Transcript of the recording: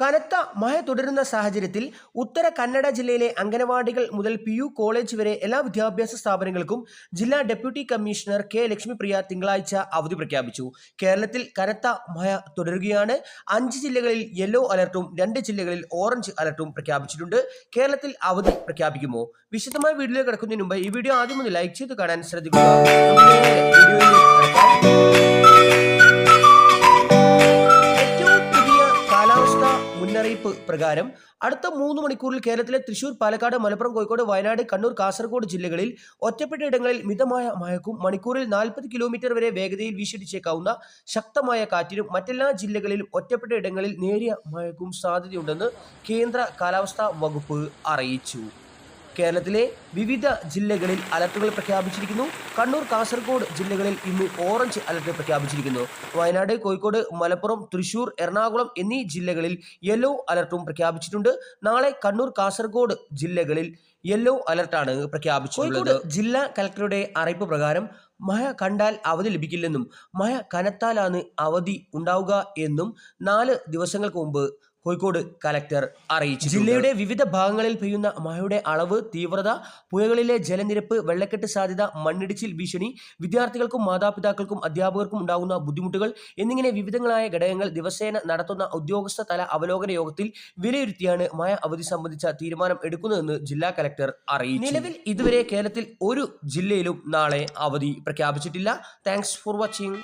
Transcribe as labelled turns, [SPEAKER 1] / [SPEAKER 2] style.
[SPEAKER 1] കനത്ത മഴ തുടരുന്ന സാഹചര്യത്തിൽ ഉത്തര കന്നഡ ജില്ലയിലെ അംഗനവാടികൾ മുതൽ പി യു കോളേജ് വരെ എല്ലാ വിദ്യാഭ്യാസ സ്ഥാപനങ്ങൾക്കും ജില്ലാ ഡെപ്യൂട്ടി കമ്മീഷണർ കെ ലക്ഷ്മിപ്രിയ തിങ്കളാഴ്ച അവധി പ്രഖ്യാപിച്ചു കേരളത്തിൽ കനത്ത മഴ തുടരുകയാണ് അഞ്ച് ജില്ലകളിൽ യെല്ലോ അലർട്ടും രണ്ട് ജില്ലകളിൽ ഓറഞ്ച് അലർട്ടും പ്രഖ്യാപിച്ചിട്ടുണ്ട് കേരളത്തിൽ അവധി പ്രഖ്യാപിക്കുമോ വിശദമായ വീഡിയോ കിടക്കുന്നതിന് മുമ്പ് ഈ വീഡിയോ ആദ്യം ഒന്ന് ലൈക്ക് ചെയ്ത് കാണാൻ ശ്രദ്ധിക്കുക പ്രകാരം അടുത്ത മൂന്ന് മണിക്കൂറിൽ കേരളത്തിലെ തൃശൂർ പാലക്കാട് മലപ്പുറം കോഴിക്കോട് വയനാട് കണ്ണൂർ കാസർഗോഡ് ജില്ലകളിൽ ഒറ്റപ്പെട്ട ഇടങ്ങളിൽ മിതമായ മഴക്കും മണിക്കൂറിൽ നാൽപ്പത് കിലോമീറ്റർ വരെ വേഗതയിൽ വീശിടിച്ചേക്കാവുന്ന ശക്തമായ കാറ്റിനും മറ്റെല്ലാ ജില്ലകളിലും ഒറ്റപ്പെട്ട ഇടങ്ങളിൽ നേരിയ മഴക്കും സാധ്യതയുണ്ടെന്ന് കേന്ദ്ര കാലാവസ്ഥാ വകുപ്പ് അറിയിച്ചു കേരളത്തിലെ വിവിധ ജില്ലകളിൽ അലർട്ടുകൾ പ്രഖ്യാപിച്ചിരിക്കുന്നു കണ്ണൂർ കാസർഗോഡ് ജില്ലകളിൽ ഇന്ന് ഓറഞ്ച് അലർട്ട് പ്രഖ്യാപിച്ചിരിക്കുന്നു വയനാട് കോഴിക്കോട് മലപ്പുറം തൃശൂർ എറണാകുളം എന്നീ ജില്ലകളിൽ യെല്ലോ അലർട്ടും പ്രഖ്യാപിച്ചിട്ടുണ്ട് നാളെ കണ്ണൂർ കാസർഗോഡ് ജില്ലകളിൽ യെല്ലോ അലർട്ടാണ് പ്രഖ്യാപിച്ചിട്ടുള്ളത്
[SPEAKER 2] ജില്ലാ കലക്ടറുടെ അറിയിപ്പ് പ്രകാരം മഴ കണ്ടാൽ അവധി ലഭിക്കില്ലെന്നും മഴ കനത്താലാണ് അവധി ഉണ്ടാവുക എന്നും നാല് ദിവസങ്ങൾക്ക് മുമ്പ് കോഴിക്കോട് കലക്ടർ അറിയിച്ചു
[SPEAKER 1] ജില്ലയുടെ വിവിധ ഭാഗങ്ങളിൽ പെയ്യുന്ന മഴയുടെ അളവ് തീവ്രത പുഴകളിലെ ജലനിരപ്പ് വെള്ളക്കെട്ട് സാധ്യത മണ്ണിടിച്ചിൽ ഭീഷണി വിദ്യാർത്ഥികൾക്കും മാതാപിതാക്കൾക്കും അധ്യാപകർക്കും ഉണ്ടാകുന്ന ബുദ്ധിമുട്ടുകൾ എന്നിങ്ങനെ വിവിധങ്ങളായ ഘടകങ്ങൾ ദിവസേന നടത്തുന്ന ഉദ്യോഗസ്ഥ തല അവലോകന യോഗത്തിൽ വിലയിരുത്തിയാണ് മഴ അവധി സംബന്ധിച്ച തീരുമാനം എടുക്കുന്നതെന്ന് ജില്ലാ കലക്ടർ അറിയിച്ചു നിലവിൽ ഇതുവരെ കേരളത്തിൽ ഒരു ജില്ലയിലും നാളെ അവധി പ്രഖ്യാപിച്ചിട്ടില്ല താങ്ക്സ് ഫോർ വാച്ചിങ്